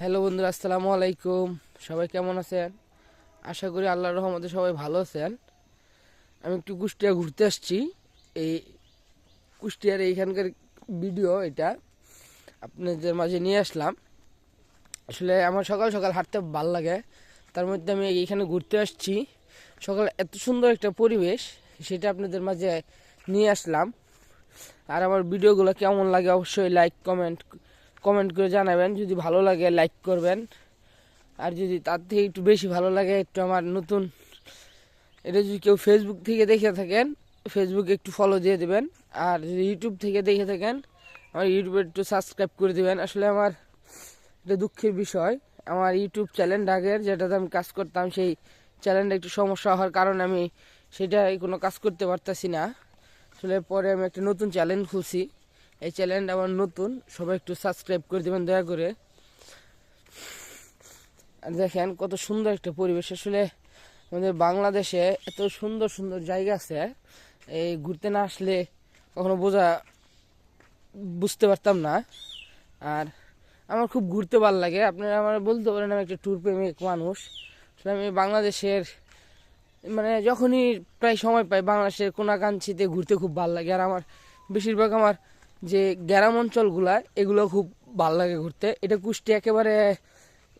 Hello বন্ধুরা, আসসালামু আলাইকুম। সবাই কেমন আছেন? আশা করি আল্লাহর রহমতে সবাই ভালো আছেন। আমি একটু কুষ্টিয়া ঘুরতে আসছি। এই কুষ্টিয়ার এইখানকার ভিডিও এটা, আপনাদের মাঝে নিয়ে আসলাম। আসলে আমার সকাল সকাল হাঁটতে ভালো লাগে। তার মধ্যে আমি এইখানে ঘুরতে আসছি। সকাল এত সুন্দর একটা পরিবেশ, সেটা আপনাদের মাঝে নিয়ে আসলাম। আর আমার ভিডিওগুলো কেমন লাগে অবশ্যই লাইক কমেন্ট কমেন্ট করে জানাবেন। যদি ভালো লাগে লাইক করবেন। আর যদি তার থেকে একটু বেশি ভালো লাগে, একটু আমার নতুন, এটা যদি কেউ ফেসবুক থেকে দেখে থাকেন ফেসবুকে একটু ফলো দিয়ে দেবেন। আর যদি ইউটিউব থেকে দেখে থাকেন, আমার ইউটিউবে একটু সাবস্ক্রাইব করে দেবেন। আসলে আমার এটা দুঃখের বিষয়। আমার ইউটিউব চ্যানেল আগের যেটাতে আমি কাজ করতাম, সেই চ্যানেলটা একটু সমস্যা হওয়ার কারণে আমি সেটাই কোনো কাজ করতে পারতাছি না। আসলে পরে আমি একটা নতুন চ্যানেল খুলছি। এই চ্যানেলটা আমার নতুন, সবাই একটু সাবস্ক্রাইব করে দেবেন, দয়া করে। দেখেন কত সুন্দর একটা পরিবেশ। আসলে আমাদের বাংলাদেশে এত সুন্দর সুন্দর জায়গা আছে, এই ঘুরতে না আসলে কখনো বোঝা, বুঝতে পারতাম না। আর আমার খুব ঘুরতে ভালো লাগে। আপনারা আমার বলতে পারেন, আমি একটা ট্যুর প্রেমিক মানুষ। আসলে আমি বাংলাদেশের মানে যখনই প্রায় সময় পাই, বাংলাদেশের কোনাকাঞ্চিতে ঘুরতে খুব ভালো লাগে। আর আমার বেশিরভাগ আমার যে গ্রাম অঞ্চলগুলা, এগুলো খুব ভালো লাগে ঘুরতে। এটা কুষ্টি একেবারে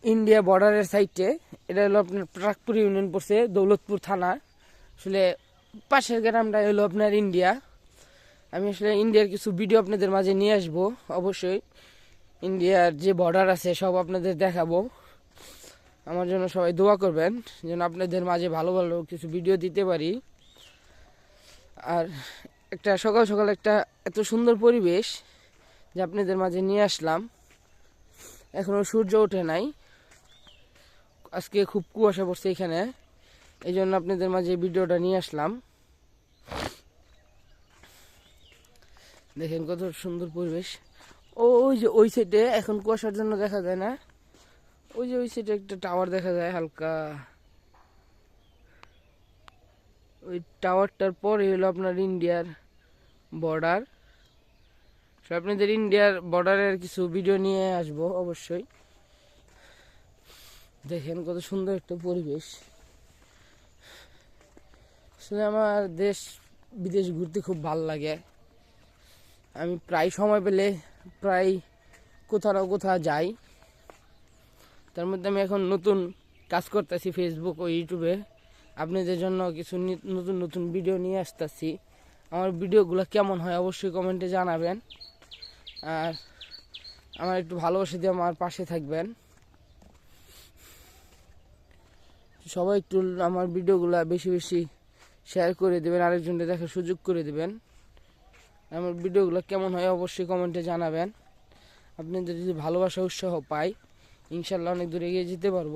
ইন্ডিয়া বর্ডারের সাইডে। এটা হলো আপনার প্রাকপুর ইউনিয়ন পড়ছে, দৌলতপুর থানা। আসলে পাশের গ্রামটা হলো আপনার ইন্ডিয়া। আমি আসলে ইন্ডিয়ার কিছু ভিডিও আপনাদের মাঝে নিয়ে আসব, অবশ্যই। ইন্ডিয়ার যে বর্ডার আছে, সব আপনাদের দেখাবো। আমার জন্য সবাই দোয়া করবেন, যেন আপনাদের মাঝে ভালো ভালো কিছু ভিডিও দিতে পারি। আর একটা সকাল সকাল একটা এত সুন্দর পরিবেশ যে আপনাদের মাঝে নিয়ে আসলাম। এখনও সূর্য ওঠে নাই। আজকে খুব কুয়াশা পড়ছে এখানে। এই জন্য আপনাদের মাঝে ভিডিওটা নিয়ে আসলাম। দেখেন কত সুন্দর পরিবেশ। ওই যে ওই সাইডে এখন কুয়াশার জন্য দেখা যায় না? ওই যে ওই সাইডে একটা টাওয়ার দেখা যায় হালকা। ওই টাওয়ারটার পরে হলো আপনার ইন্ডিয়ার বর্ডার আপনাদের ইন্ডিয়ার বর্ডারের কিছু ভিডিও নিয়ে আসব অবশ্যই। দেখেন কত সুন্দর একটা পরিবেশ। আসলে আমার দেশ, বিদেশ ঘুরতে খুব ভালো লাগে। আমি প্রায় সময় পেলে প্রায় কোথাও না কোথাও যাই। তার মধ্যে আমি এখন নতুন কাজ করতেছি ফেসবুক ও ইউটিউবে আপনাদের জন্য কিছু নতুন নতুন ভিডিও নিয়ে আসতেছি। আমার ভিডিওগুলো কেমন হয় অবশ্যই কমেন্টে জানাবেন। আর আমার একটু ভালোবাসা দিয়ে আমার পাশে থাকবেন। সবাই একটু আমার ভিডিওগুলো বেশি বেশি শেয়ার করে দেবেন, আরেকজনকে দেখার সুযোগ করে দেবেন। আমার ভিডিওগুলো কেমন হয় অবশ্যই কমেন্টে জানাবেন। আপনাদের যদি ভালোবাসা, উৎসাহ পাই ইনশাল্লাহ অনেক দূর এগিয়ে যেতে পারব।